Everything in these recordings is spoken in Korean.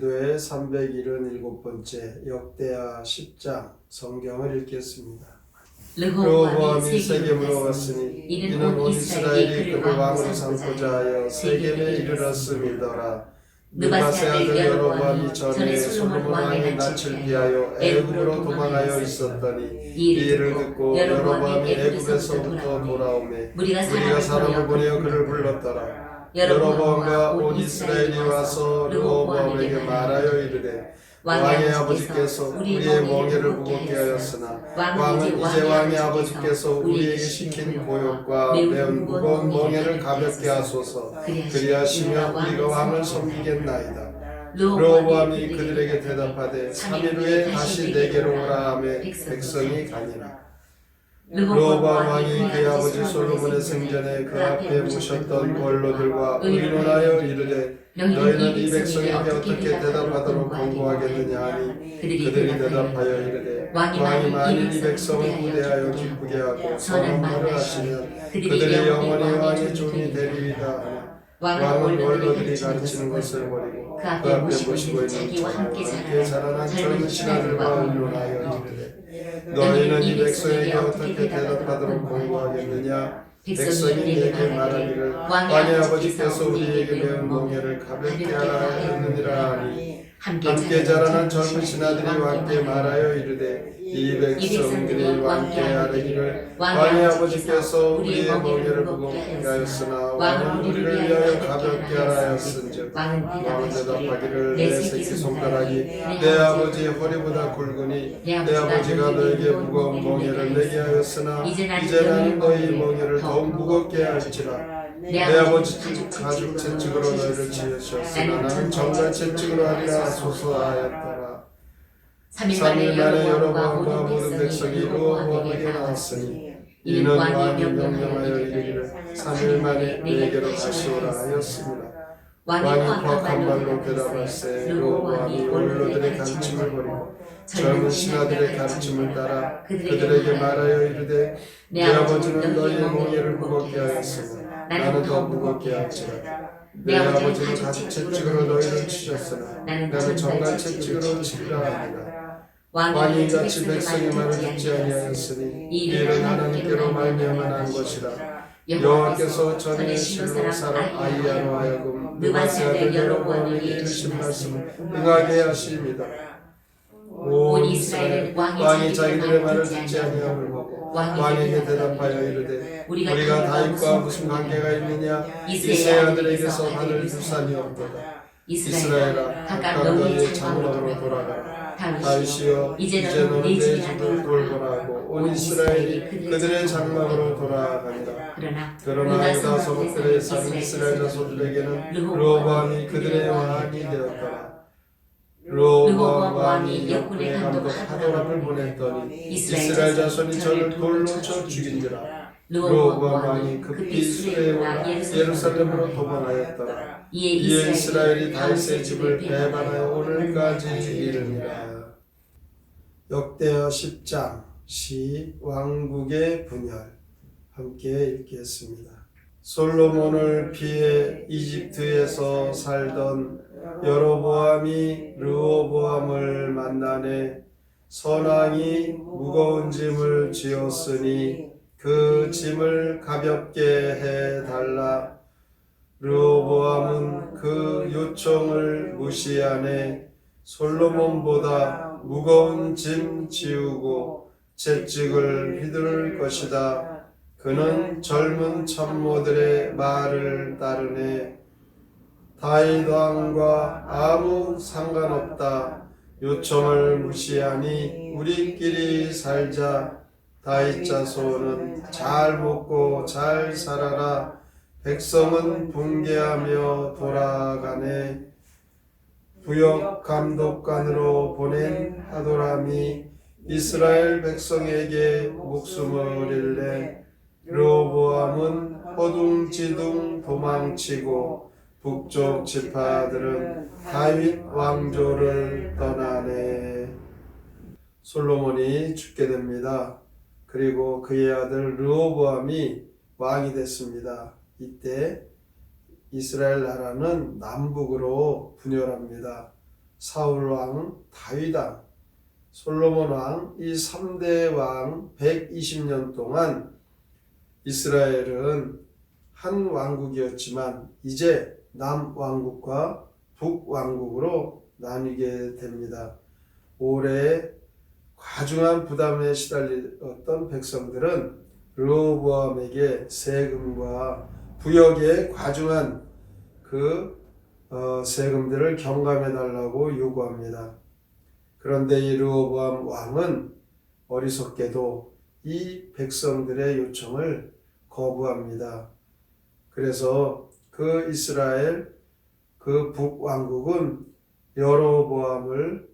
제377번째 역대하 10장 성경을 읽겠습니다. 르호보암이 세겜으로 왔으니 이는 온온 이스라엘이 그를 왕으로 삼고자 하여 세겜에 이르렀음이더라. 느바세 아들 여로보암이 전에 솔로몬 왕의 낯을 피하여 애굽으로 도망하여 있었더니 이이 일을 듣고 여로보암이 애굽에서부터 돌아오매 우리가 사람을 보내어 그를 불렀더라. 여로보암과 온 이스라엘이 와서 르호보암에게 말하여 이르되 왕의 아버지께서 우리의 멍에를 무겁게 하였으나 왕은 이제 왕의 아버지께서 우리에게 시킨 고역과 매운 무거운 멍에를 가볍게 하소서. 그리하시면 우리가 왕을 섬기겠나이다. 르호보암이 그들에게 대답하되 3일 후에 다시 내게로 오라 하매 백성이 가니라 르호보암 왕이 그의 아버지 솔로몬의 생전에 그 앞에 모셨던 원로들과 의논하여 이르되 너희는 이 백성에게 어떻게 대답하도록 권고하겠느냐 하니 그들이 대답하여 이르되 왕이 만일 이 백성을 우대하여 기쁘게 하고 선한 말을 하시면 그들의 영원히 왕의 종이 되리이다. 왕은 원로들이 가르치는 것을 버리고 그 앞에 모시고 있는 자와 함께 자라난 젊은 신하들과 의논하여 이르되 너희는 이 백성에게 어떻게 대답하도록 권고하겠느냐? 백성이 내게 말하기를 왕의 아버지께서 우리에게 매운 멍에를 가볍게 하라 했느니라 하니 함께 자라난 젊은 신하들이 왕께 말하여 이르되 이 백성들이 왕께 아뢰기를 왕의 아버지께서 우리의 멍에를 무겁게 하였으나 왕은 우리를 위하여 가볍게 하라 하였은즉 왕은 대답하기를 내 새끼 손가락이 내 아버지 허리보다 굵으니 내 아버지가 너에게 무거운 멍에를 내게 하였으나 이제 나는 너희 멍에를 더욱 무겁게 할지라 내 아버지 가죽 채찍으로 너희를 지으셨으나 나는 정갈 채찍으로 하리라 소소하였더라. 3일 3일 만에 여로보암과 여로보암과 모든 백성이 나왔으니 나왔으니 이는 왕이 명령하여 이르기를 3일 만에 내게로 다시 오라 하였습니다 왕이 포악한 말로 대답할세 르호보암이 원로들의 가르침을 버리고 젊은 신하들의 가르침을 따라 그들에게 말하여 이르되 내 아버지는 너희의 멍에를 무겁게 하였으나 나는 더 무겁게 할지라 내 아버지는 가죽 채찍으로 너희를 치셨으나 나는 정갈 채찍으로 치리라 하니라. 왕이 같이 백성의 말을 듣지 아니하였으니 이 일은 하나님께로 말미암아 난 것이라 여호와께서 전에 실로 사람 아이야로 하여금 느바세 아들 여로보암에게 이르신 말씀을 응하게 하십니다. 온 이스라엘은 왕이 자기들의 말을 듣지 아니함을 보고 왕에게 대답하여 이르되 우리가 다윗과 무슨 관계가 있느냐? 이세 아들에게서 받을 유산이 없도다. 이스라엘아 각각 너희의 장막으로 돌아가라 다윗이여 이제는 내 집을 돌보라고 온 이스라엘이 그들의 장막으로 돌아가니라 그러나 그러나 유다 서북들의 사는 이스라엘 자손들에게는 르호보암이 그들의 왕이 되었더라. 르호보암 왕이 역군의 감독 하도람을 보냈더니 이스라엘 자손이 저를 돌로 쳐 죽인지라 르호보암 왕이 급히 수레에 올라 예루살렘으로 도망하였더라. 이에 이에 이스라엘이 다윗의 집을 배반하여 오늘까지 이르니라. 역대하 10장 시 왕국의 분열 함께 읽겠습니다. 솔로몬을 피해 이집트에서 살던 여로보암이 르호보암을 만나네 선왕이 무거운 짐을 지었으니 그 짐을 가볍게 해 달라 르호보암은 그 요청을 무시하네 솔로몬보다 무거운 짐 지우고 채찍을 휘두를 것이다. 그는 젊은 참모들의 말을 따르네. 다윗 왕과 아무 상관없다. 요청을 무시하니 우리끼리 살자. 다윗 자손은 잘 먹고 잘 살아라. 백성은 붕괴하며 돌아가네. 부역 감독관으로 보낸 하도람이 이스라엘 백성에게 목숨을 잃네. 르호보암은 허둥지둥 도망치고 북쪽 지파들은 다윗 왕조를 떠나네. 솔로몬이 죽게 됩니다. 그리고 그의 아들 르호보암이 왕이 됐습니다. 이때 이스라엘 나라는 남북으로 분열합니다. 사울 왕, 다윗 왕, 솔로몬 왕, 이 3대 왕 120년 동안 이스라엘은 한 왕국이었지만 이제 남왕국과 북왕국으로 나뉘게 됩니다. 올해 과중한 부담에 시달렸던 백성들은 르호보암에게 세금과 부역에 과중한 그 어, 세금들을 경감해 달라고 요구합니다. 그런데 이 르호보암 왕은 어리석게도 이 백성들의 요청을 거부합니다. 그래서 그 이스라엘 그 북왕국은 여로보암을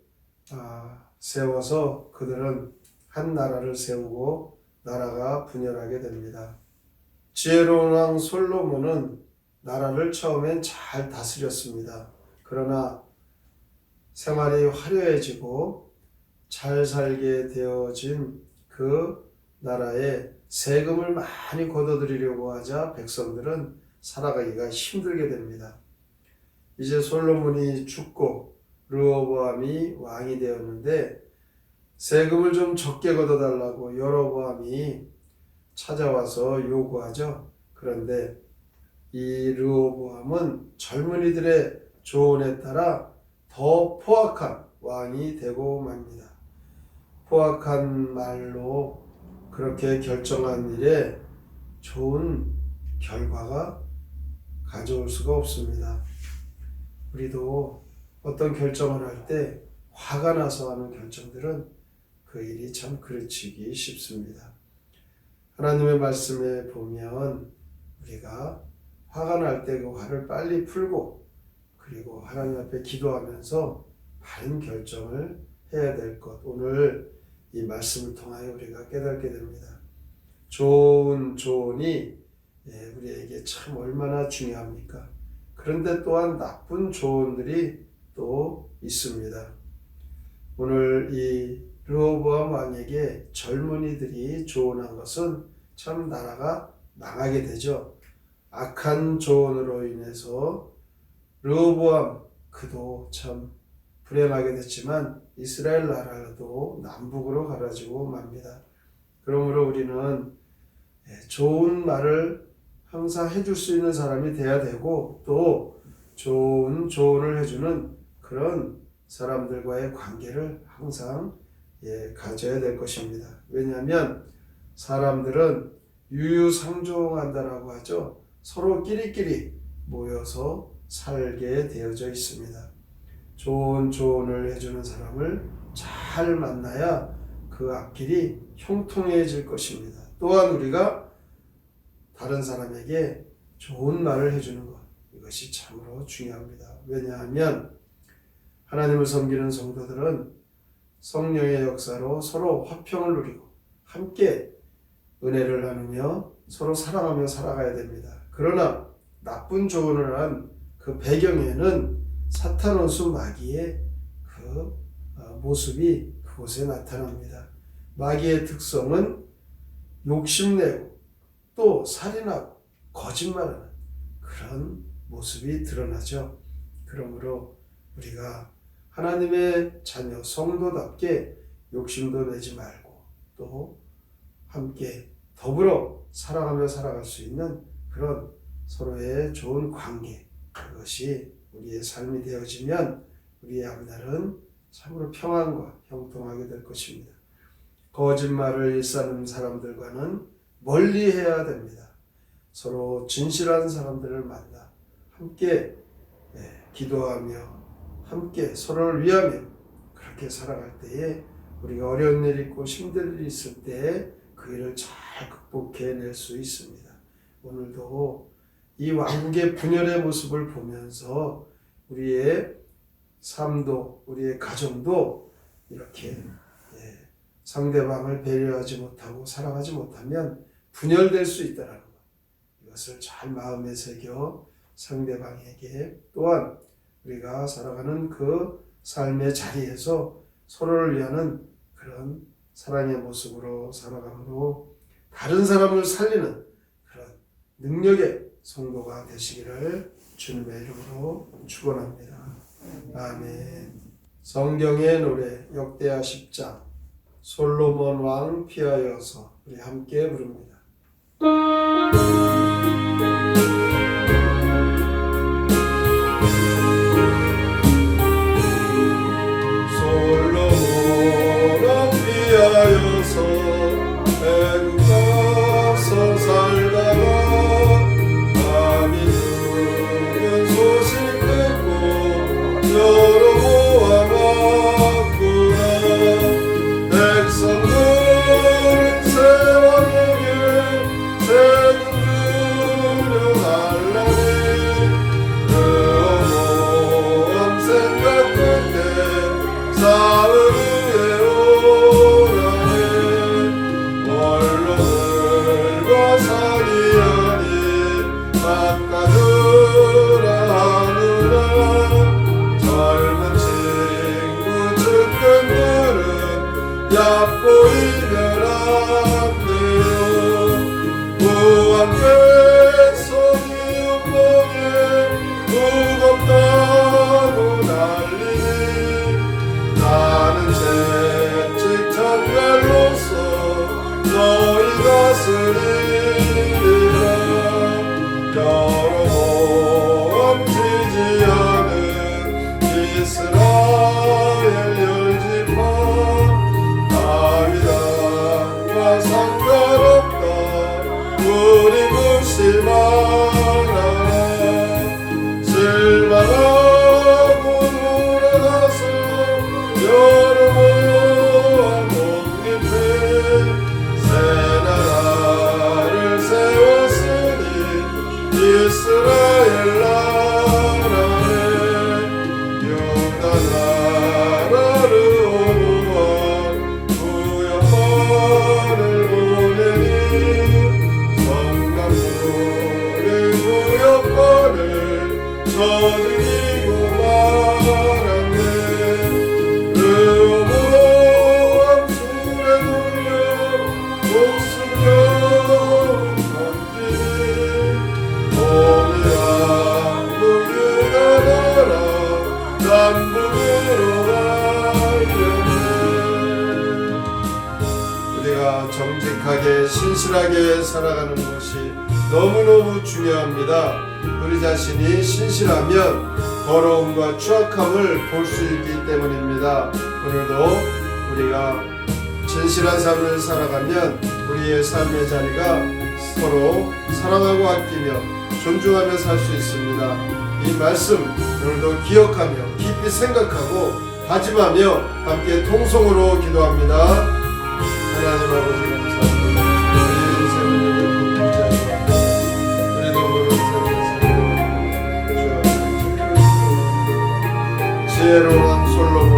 아, 세워서 그들은 한 나라를 세우고 나라가 분열하게 됩니다. 지혜로운 왕 솔로몬은 나라를 처음엔 잘 다스렸습니다. 그러나 생활이 화려해지고 잘 살게 되어진 그 나라에 세금을 많이 걷어들이려고 하자 백성들은 살아가기가 힘들게 됩니다. 이제 솔로몬이 죽고 르호보암이 왕이 되었는데 세금을 좀 적게 걷어달라고 여로보암이 찾아와서 요구하죠. 그런데 이 르호보암은 젊은이들의 조언에 따라 더 포악한 왕이 되고 맙니다. 포악한 말로 그렇게 결정한 일에 좋은 결과가 가져올 수가 없습니다. 우리도 어떤 결정을 할 때 화가 나서 하는 결정들은 그 일이 참 그르치기 쉽습니다. 하나님의 말씀에 보면 우리가 화가 날 때 그 화를 빨리 풀고 그리고 하나님 앞에 기도하면서 바른 결정을 해야 될 것. 오늘 이 말씀을 통하여 우리가 깨닫게 됩니다. 좋은 조언이 예, 우리에게 참 얼마나 중요합니까? 그런데 또한 나쁜 조언들이 또 있습니다. 오늘 이 르호보암 왕에게 젊은이들이 조언한 것은 참 나라가 망하게 되죠. 악한 조언으로 인해서 르호보암 그도 참 불행하게 됐지만 이스라엘 나라도 남북으로 갈라지고 맙니다. 그러므로 우리는 예, 좋은 말을 항상 해줄 수 있는 사람이 돼야 되고 또 좋은 조언을 해주는 그런 사람들과의 관계를 항상 예, 가져야 될 것입니다. 왜냐하면 사람들은 유유상종한다라고 하죠. 서로 끼리끼리 모여서 살게 되어져 있습니다. 좋은 조언을 해주는 사람을 잘 만나야 그 앞길이 형통해질 것입니다. 또한 우리가 다른 사람에게 좋은 말을 해주는 것 이것이 참으로 중요합니다. 왜냐하면 하나님을 섬기는 성도들은 성령의 역사로 서로 화평을 누리고 함께 은혜를 나누며 서로 사랑하며 살아가야 됩니다. 그러나 나쁜 조언을 한 그 배경에는 사탄 원수 마귀의 그 어, 모습이 그곳에 나타납니다. 마귀의 특성은 욕심내고 또 살인하고 거짓말하는 그런 모습이 드러나죠. 그러므로 우리가 하나님의 자녀 성도답게 욕심도 내지 말고 또 함께 더불어 살아가며 살아갈 수 있는 그런 서로의 좋은 관계 그것이 우리의 삶이 되어지면 우리의 앞날은 참으로 평안과 형통하게 될 것입니다. 거짓말을 일삼는 사람들과는 멀리 해야 됩니다. 서로 진실한 사람들을 만나 함께 예, 기도하며 함께 서로를 위하며 그렇게 살아갈 때에 우리가 어려운 일 있고 힘든 일 있을 때 그 일을 잘 극복해낼 수 있습니다. 오늘도 이 왕국의 분열의 모습을 보면서 우리의 삶도 우리의 가정도 이렇게 예, 상대방을 배려하지 못하고 사랑하지 못하면 분열될 수 있다라는 것. 이것을 잘 마음에 새겨 상대방에게 또한 우리가 살아가는 그 삶의 자리에서 서로를 위하는 그런 사랑의 모습으로 살아가므로 다른 사람을 살리는 그런 능력의 성도가 되시기를 주님의 이름으로 축원합니다. 아멘. 성경의 노래 역대하 10장 솔로몬 왕 피하여서 우리 함께 부릅니다. Oh, I'm 우리가 정직하게 신실하게 살아가는 것이 너무너무 중요합니다. 우리 자신이 신실하면 더러움과 추악함을 볼 수 있기 때문입니다. 오늘도 우리가 진실한 삶을 살아가면 우리의 삶의 자리가 서로 사랑하고 아끼며 존중하며 살 수 있습니다. 이 말씀 오늘도 기억하며 깊이 생각하고 다짐하며 함께 통성으로 기도합니다. 하나님 아버지 감사합니다. 지혜로운 솔로몬